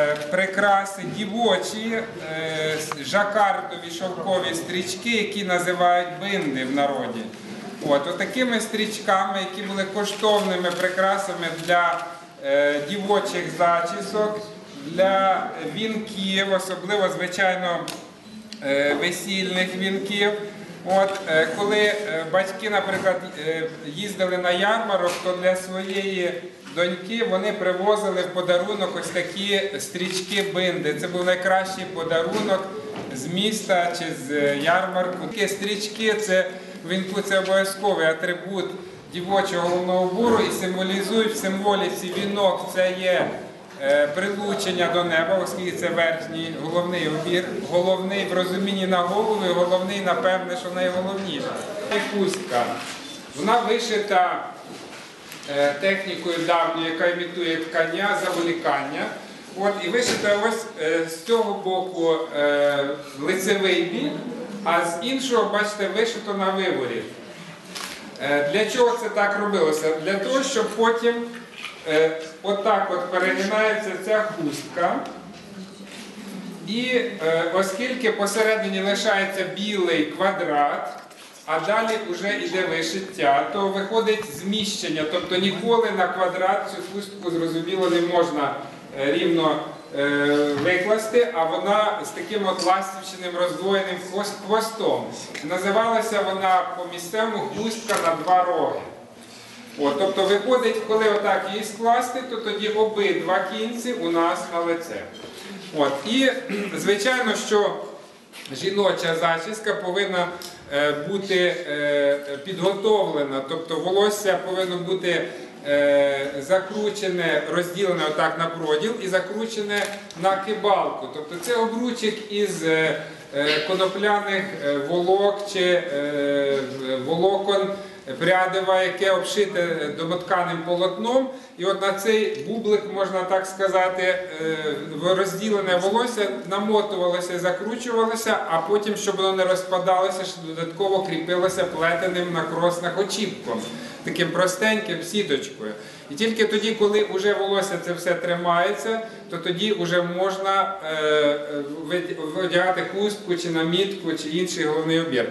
Е, Прикраси дівочі, е, жакартові шовкові стрічки, які називають бинди в народі. От, отакими стрічками, які були коштовними прикрасами для е, дівочих зачісок, для вінків, особливо, звичайно, весільних вінків. От, е, коли е, батьки, наприклад, е, їздили на ярмарок, то для своєї доньки вони привозили в подарунок ось такі стрічки-бинди. Це був найкращий подарунок з міста чи з ярмарку. Такі стрічки це в вінку це обов'язковий атрибут дівочого головного убору і символізують в символіці вінок. Це є прилучення до неба, оскільки це верхній головний убір, головний в розумінні на голову, і головний, напевне, що найголовніше. Це хустка. Вона вишита е, технікою давньою, яка імітує ткання, заволікання. От, і вишита ось е, з цього боку е, лицевий бік, а з іншого, бачите, вишито на виворі. Е, Для чого це так робилося? Для того, щоб потім е, отак от перегинається ця хустка. І е, оскільки посередині лишається білий квадрат, а далі вже йде вишиття, то виходить зміщення. Тобто ніколи на квадрат цю хустку зрозуміло не можна е, рівно е, викласти, а вона з таким от ластівчиним роздвоєним хвост- хвостом. Називалася вона по-місцевому хустка на два роги. От, тобто виходить, коли отак її скласти, то тоді обидва кінці у нас на лице. От, і звичайно, що жіноча зачіска повинна е, бути е, підготовлена, тобто волосся повинно бути е, закручене, розділене отак на проділ і закручене на кибалку. Тобто це обручик із конопляних волок чи волокон прядива, яке обшите домотканим полотном. І от на цей бублик, можна так сказати, е, розділене волосся намотувалося і закручувалося, а потім, щоб воно не розпадалося, додатково кріпилося плетеним на кроснах очіпком, таким простеньким сіточкою. І тільки тоді, коли вже волосся це все тримається, то тоді вже можна е, е, видягати хустку чи намітку чи інший головний об'єкт.